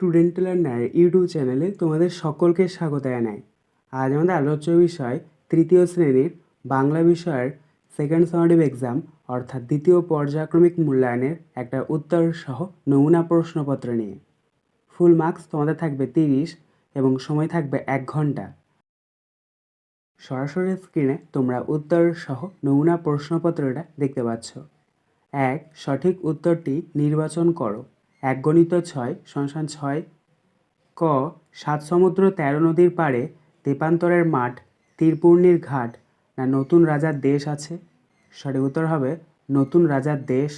Student learner YouTube চ্যানেলে তোমাদের সকলকে স্বাগত জানাই। আজ আমাদের আলোচ্য বিষয় তৃতীয় শ্রেণির বাংলা বিষয়ের সেকেন্ড সামারিভ এক্সাম অর্থাৎ দ্বিতীয় পর্যায়ক্রমিক মূল্যায়নের একটা উত্তর সহ নমুনা প্রশ্নপত্র নিয়ে। ফুল মার্কস তোমাদের থাকবে তিরিশ এবং সময় থাকবে এক ঘণ্টা। সরাসরি স্ক্রিনে তোমরা উত্তর সহ নমুনা প্রশ্নপত্রটা দেখতে পাচ্ছ। এক, সঠিক উত্তরটি নির্বাচন করো। এক গণিত ছয় সংসান ছয় ক সাত সমুদ্র তেরো নদীর পাড়ে তেপান্তরের মাঠ, তীরপূর্ণির ঘাট, না নতুন রাজার দেশ আছে? সঠিক উত্তর হবে নতুন রাজার দেশ।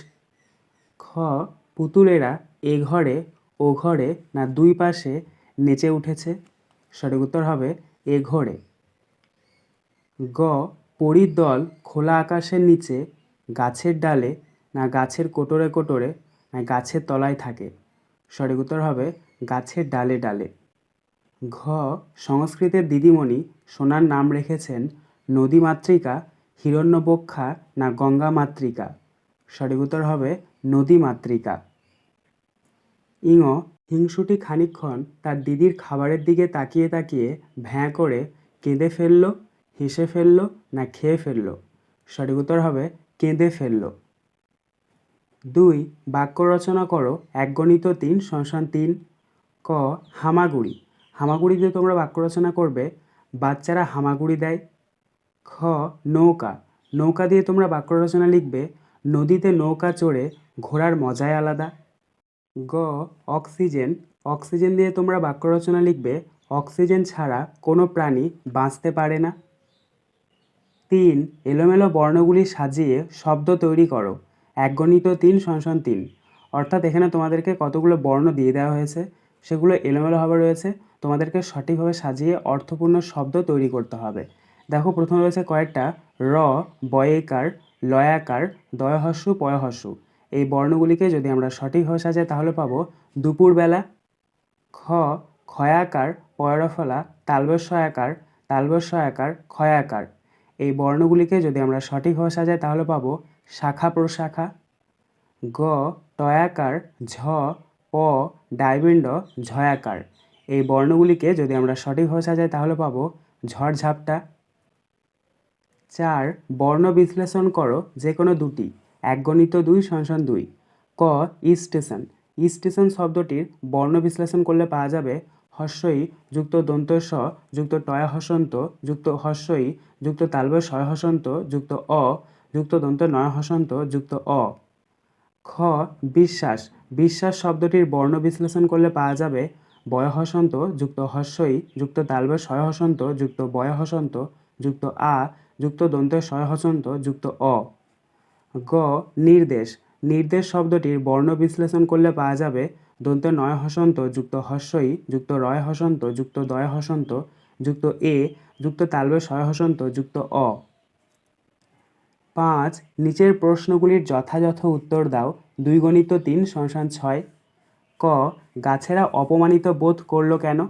খ, পুতুলেরা এ ঘরে, ও ঘরে, না দুই পাশে নেচে উঠেছে? সঠিক উত্তর হবে এ ঘরে। গ, পরীর দল খোলা আকাশের নিচে, গাছের ডালে, না গাছের কোটরে কোটরে গাছের তলায় থাকে। সঠিক উত্তর হবে গাছের ডালে ডালে। ঘ. সংস্কৃতের দিদিমণি সোনার নাম রেখেছেন নদী মাতৃকা হিরণ্যবক্ষা না গঙ্গা মাতৃকা সঠিক উত্তর হবে নদী মাতৃকা ইঙ. হিংসুটি খানিকক্ষণ তার দিদির খাবারের দিকে তাকিয়ে তাকিয়ে ভ্যাঁ করে কেঁদে ফেলল, হেসে ফেলল না খেয়ে ফেলল? সঠিক উত্তর হবে কেঁদে ফেলল। দুই, বাক্য রচনা করো, এক গণিত তিন সংসান তিন, ক, হামাগুড়ি। হামাগুড়ি দিয়ে তোমরা বাক্য রচনা করবে, বাচ্চারা হামাগুড়ি দেয়। খ, নৌকা। নৌকা দিয়ে তোমরা বাক্য রচনা লিখবে, নদীতে নৌকা চড়ে ঘোরার মজাই আলাদা। গ, অক্সিজেন। অক্সিজেন দিয়ে তোমরা বাক্য রচনা লিখবে, অক্সিজেন ছাড়া কোনো প্রাণী বাঁচতে পারে না। তিন, এলোমেলো বর্ণগুলি সাজিয়ে শব্দ তৈরি করো। এক গণিত তিন সংসন তিন। অর্থাৎ এখানে তোমাদেরকে কতগুলো বর্ণ দিয়ে দেওয়া হয়েছে, সেগুলো এলোমেলোভাবে রয়েছে। তোমাদেরকে সঠিকভাবে সাজিয়ে অর্থপূর্ণ শব্দ তৈরি করতে হবে। দেখো, প্রথমে রয়েছে কয়েকটা। র, বয়েকার, লয়াকার, দয়হস্যু, পয়হস্যু। এই বর্ণগুলিকে যদি আমরা সঠিকভাবে সাজাই, তাহলে পাবো দুপুরবেলা, খ, ক্ষয়াকার, পয়রফলা তালবস্বয়াকার তালবস্বয়াকার ক্ষয়াকার। এই বর্ণগুলিকে যদি আমরা সঠিকভাবে সাজাই, তাহলে পাবো শাখা প্রশাখা, গ, টয়াকার, ঝ, প ডাইবিন্ড ঝয়াকার। এই বর্ণগুলিকে যদি আমরা সঠিকভাবে সাজাই, তাহলে পাবো ঝড়ঝাপটা চার, বর্ণ বিশ্লেষণ করো যে কোনো দুটি এক গণিত দুই সংসন দুই। ক স্টেশন। স্টেশন শব্দটির বর্ণ বিশ্লেষণ করলে পাওয়া যাবে হস্যই যুক্ত দন্ত স, যুক্ত টয়া হসন্ত, যুক্ত হস্যই যুক্ত তালব শয় হসন্ত, যুক্ত অ, যুক্ত দন্ত নয় হসন্ত, যুক্ত অ। খ, বিশ্বাস। বিশ্বাস শব্দটির বর্ণ বিশ্লেষণ করলে পাওয়া যাবে বয় হসন্ত, যুক্ত হস্যই যুক্ত তালব শয় হসন্ত, যুক্ত বয় হসন্ত, যুক্ত আ, যুক্ত দন্ত শয় হসন্ত, যুক্ত অ। গ, নির্দেশ। নির্দেশ শব্দটির বর্ণ বিশ্লেষণ করলে পাওয়া যাবে দন্ত নয় হসন্ত যুক্ত হস্যই যুক্ত রয় হসন্ত যুক্ত দয় হসন্ত, যুক্ত এ, যুক্ত তালবে শয় হসন্ত যুক্ত অ। পাঁচ, নিচের প্রশ্নগুলির যথাযথ উত্তর দাও। দুই গণিত তিন, সংসান ছয়। ক, গাছেরা অপমানিত বোধ করল কেন?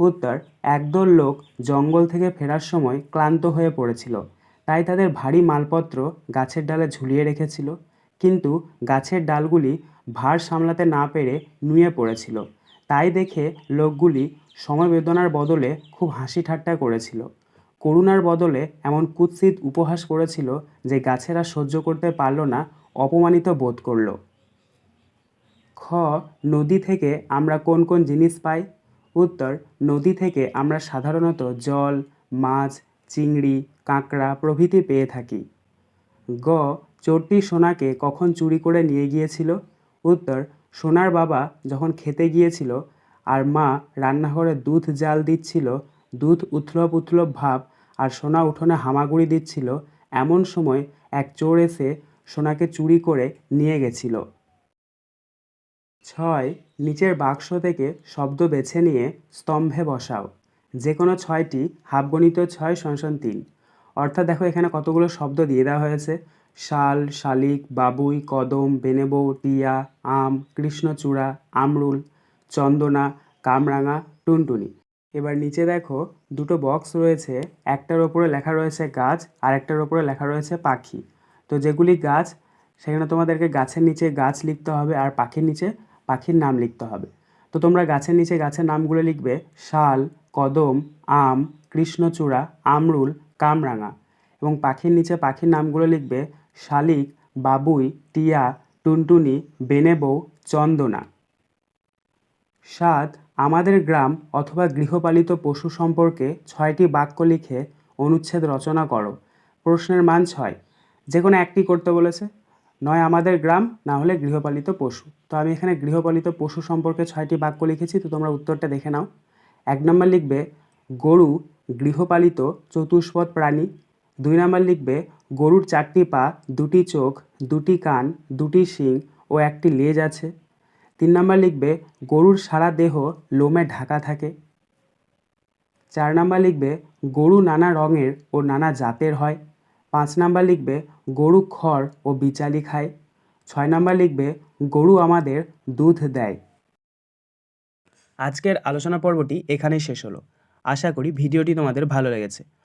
উত্তর, একদল লোক জঙ্গল থেকে ফেরার সময় ক্লান্ত হয়ে পড়েছিল। তাই তাদের ভারী মালপত্র গাছের ডালে ঝুলিয়ে রেখেছিল। কিন্তু গাছের ডালগুলি ভার সামলাতে না পেরে নুয়ে পড়েছিল। তাই দেখে লোকগুলি সমবেদনার বদলে খুব হাসি ঠাট্টা করেছিল। করুণার বদলে এমন কুৎসিত উপহাস করেছিল যে গাছেরা সহ্য করতে পারল না, অপমানিত বোধ করল। খ, নদী থেকে আমরা কোন কোন জিনিস পাই? উত্তর, নদী থেকে আমরা সাধারণত জল, মাছ, চিংড়ি, কাঁকড়া প্রভৃতি পেয়ে থাকি। গ, চোরটি সোনাকে কখন চুরি করে নিয়ে গিয়েছিল? উত্তর, সোনার বাবা যখন খেতে গিয়েছিল আর মা রান্নাঘরে দুধ জাল দিচ্ছিল, দুধ উথলপ উথলপ ভাব আর সোনা উঠোনে হামাগুড়ি দিচ্ছিল, এমন সময় এক চোর এসে সোনাকে চুরি করে নিয়ে গেছিল। ছয়, নিচের বাক্স থেকে শব্দ বেছে নিয়ে স্তম্ভে বসাও। যে কোনো ছয়টি, হাফগণিত ছয় সংসন তিন। অর্থাৎ দেখো এখানে কতগুলো শব্দ দিয়ে দেওয়া হয়েছে। শাল, শালিক, বাবুই, কদম, বেনেবৌ, টিয়া, আম, কৃষ্ণচূড়া, আমরুল, চন্দনা, কামরাঙা, টুনটুনি। এবার নিচে দেখো, দুটো বক্স রয়েছে, একটার ওপরে লেখা রয়েছে গাছ আর একটার ওপরে লেখা রয়েছে পাখি। তো যেগুলি গাছ, সেখানে তোমাদেরকে গাছের নিচে গাছ লিখতে হবে আর পাখির নিচে পাখির নাম লিখতে হবে। তো তোমরা গাছের নিচে গাছের নামগুলো লিখবে, শাল, কদম, আম, কৃষ্ণচূড়া, আমরুল, কামরাঙা। এবং পাখির নিচে পাখির নামগুলো লিখবে শালিক, বাবুই, টিয়া, টুনটুনি, বেনেবৌ, চন্দনা। সাত, আমাদের গ্রাম অথবা গৃহপালিত পশু সম্পর্কে ছয়টি বাক্য লিখে অনুচ্ছেদ রচনা করো। প্রশ্নের মান ছয়। যে কোনো একটি করতে বলেছে। নয়, আমাদের গ্রাম, না হলে গৃহপালিত পশু। তো আমি এখানে গৃহপালিত পশু সম্পর্কে ছয়টি বাক্য লিখেছি, তো তোমরা উত্তরটা দেখে নাও। এক নম্বর লিখবে, গরু গৃহপালিত চতুষ্পদ প্রাণী দুই নম্বর লিখবে, গরুর চারটি পা, দুটি চোখ, দুটি কান, দুটি শিং ও একটি লেজ আছে। তিন নম্বর লিখবে, গরুর সারা দেহ লোমে ঢাকা থাকে। চার নাম্বার লিখবে, গরু নানা রঙের ও নানা জাতের হয়। পাঁচ নাম্বার লিখবে, গরু খড় ও বিচালি খায়। ছয় নাম্বার লিখবে, গরু আমাদের দুধ দেয়। আজকের আলোচনা পর্বটি এখানেই শেষ হলো। আশা করি ভিডিওটি তোমাদের ভালো লেগেছে।